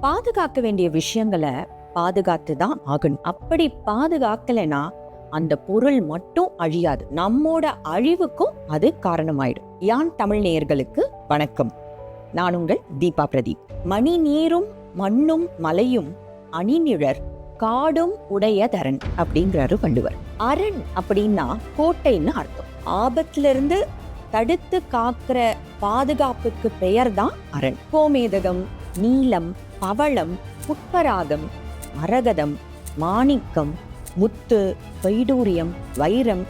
பாதுகாக்க வேண்டிய விஷயங்களை பாதுகாத்து தான் ஆகணும். அப்படி பாதுகாக்கலைன்னா அந்த பொருள் மட்டும் அழியாது. நம்மோட அழிவுக்கும் அது காரணமாயிடும். யான் தமிழ் நேயர்களுக்கு வணக்கம். நான் உங்கள் தீபா பிரதீப். மணி நீரும் மண்ணும் மலையும் அணிநிழற் காடும் உடைய தரன் அப்படிங்கிறாரு வள்ளுவர். அரண் அப்படின்னா கோட்டைன்னு அர்த்தம். ஆபத்துல இருந்து தடுத்து காக்கிற பாதுகாப்புக்கு பெயர் தான் அரண். கோமேதகம் நீலம் பவளம் புட்பராகம் மரகதம் மாணிக்கம் முத்து வைடூரியம் வைரம்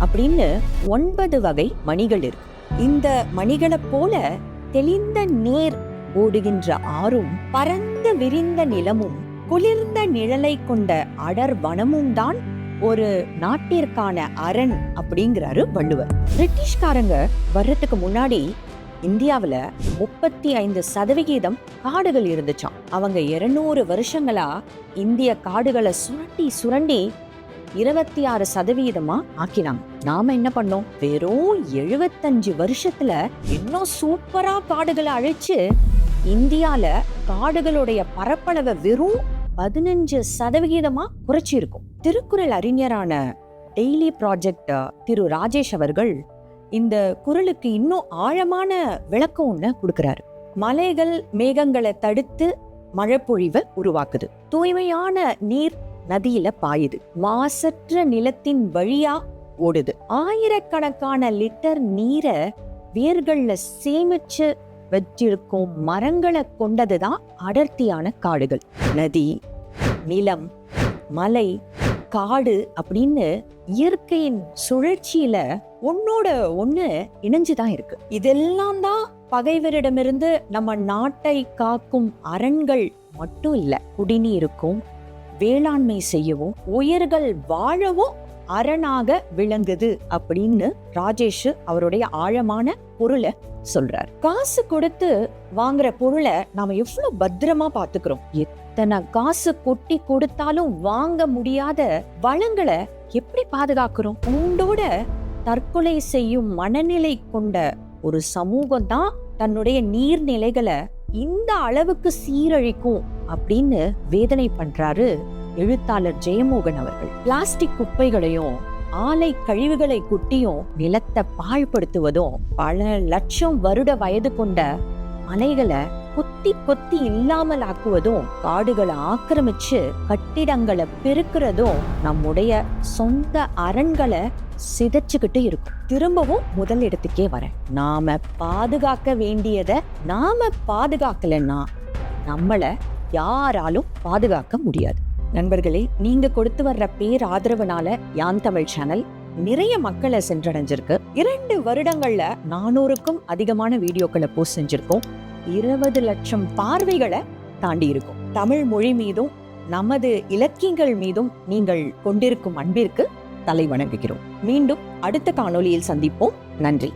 அப்படின்னு ஒன்பது வகை மணிகள் இருக்கு. இந்த மணிகளைப் போல தெளிந்த நீர் ஓடுகின்ற ஆறும் பரந்து விரிந்த நிலமும் குளிர்ந்த நிழலை கொண்ட அடர் வனமும் தான் ஒரு நாட்டிற்கான அரண் அப்படிங்கிறாரு வள்ளுவர். பிரிட்டிஷ்காரங்க வர்றதுக்கு முன்னாடி இந்தியாவில் முப்பத்தி ஐந்து சதவிகிதம் காடுகள் இருந்துச்சாம். அவங்க இருநூறு வருஷங்களா இந்திய காடுகளை சுரண்டி சுரண்டி இருபத்தி ஆறு சதவிகிதமா ஆக்கினாங்க. நாம என்ன பண்ணோம்? வெறும் எழுபத்தஞ்சு வருஷத்துல இன்னும் சூப்பரா காடுகளை அழிச்சு இந்தியால காடுகளுடைய பரப்பளவை வெறும் பதினஞ்சு சதவிகிதமா குறைச்சிருக்கும். திருக்குறள் அறிஞரான டெய்லி ப்ராஜெக்ட் திரு ராஜேஷ் அவர்கள் இந்த குரலுக்கு இன்னும் ஆழமான விளக்கம் ஒன்று கொடுக்குறாரு. மலைகள் மேகங்களை தடுத்து மழைப்பொழிவை உருவாக்குது. தூய்மையான நீர் நதியில பாயுது. மாசற்ற நிலத்தின் வழியா ஓடுது. ஆயிரக்கணக்கான லிட்டர் நீரை வேர்கள்ல சேமிச்சு வச்சிருக்கும் மரங்களை கொண்டதுதான் அடர்த்தியான காடுகள். நதி நிலம் மலை காடு அப்படின்னு இயற்கையின் சுழற்சியில ஒன்னோட ஒண்ணு இணைஞ்சுதான் இருக்கு. இதெல்லாம் தான் பகைவரிடமிருந்து நம்ம நாட்டை காக்கும் அரண்கள் மட்டும் இல்ல. குடிநீருக்கும் வேளாண்மை செய்யவும் உயிர்கள் வாழவும் அரணாக விளங்குது அப்படின்னு ராஜேஷ் அவருடைய ஆழமான பொருளை சொல்றார். காசு கொடுத்து வாங்குற பொருளை நாம எவ்வளவு பத்திரமா பாத்துக்கிறோம் எத்தனை காசு கொட்டி கொடுத்தாலும் வாங்க முடியாத வளங்களை எப்படி பாதுகாக்கிறோம்? உண்டோட தற்கொலை செய்யும் மனநிலை கொண்ட ஒரு சமூகம் தான் தன்னுடைய நீர்நிலைகளை இந்த அளவுக்கு சீரழிக்கும் அப்படின்னு வேதனை பண்றாரு எழுத்தாளர் ஜெயமோகன் அவர்கள். பிளாஸ்டிக் குப்பைகளையும் ஆலை கழிவுகளை குட்டியும் நிலத்தை பாழ்படுத்துவதும் பல லட்சம் வருட வயது கொண்ட மலைகளை கொத்தி கொத்தி இல்லாமல் ஆக்குவதும் காடுகளை ஆக்கிரமிச்சு கட்டிடங்களை பெருக்கிறதும் நம்முடைய சொந்த அரண்களை சிதைச்சுக்கிட்டு இருக்கும். திரும்பவும் முதல் இடத்துக்கே வரேன். நாம பாதுகாக்க வேண்டியதை நாம பாதுகாக்கலைன்னா நம்மள யாராலும் பாதுகாக்க முடியாது. நண்பர்களே நீங்க கொடுத்து வர்ற பேர் ஆதரவுனால யான் தமிழ் சேனல் நிறைய மக்களை சென்றடைஞ்சிருக்கு. இரண்டு வருடங்கள்ல நானூறுக்கும் அதிகமான வீடியோக்களை போஸ்ட் செஞ்சிருக்கோம். இருபது லட்சம் பார்வைகளை தாண்டி இருக்கும். தமிழ் மொழி மீதும் நமது இலக்கியங்கள் மீதும் நீங்கள் கொண்டிருக்கும் அன்பிற்கு தலை வணங்குகிறோம். மீண்டும் அடுத்த காணொளியில் சந்திப்போம். நன்றி.